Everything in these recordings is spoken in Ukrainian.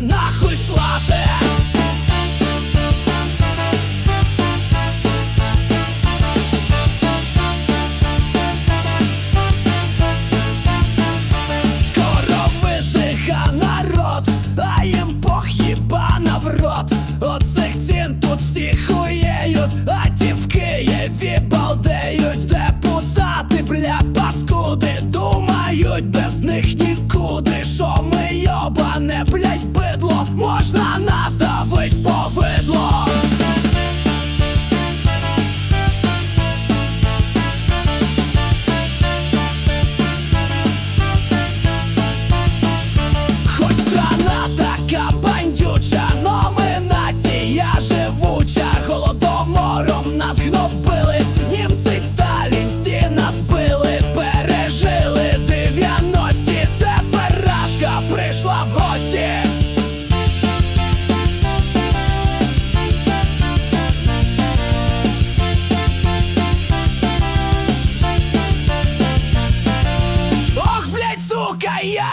нахуй слати. Скоро висиха народ, а їм похіба на в рот. Оцих цін тут всі хуєють, а ті в Києві балдеють, депутати, бля, паскуди думають без них нікуди. Що ми йобане, блядь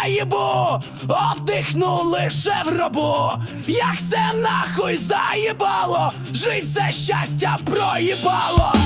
наїбу, отдихну лише в гробу. Як все нахуй заїбало, жить це щастя проїбало.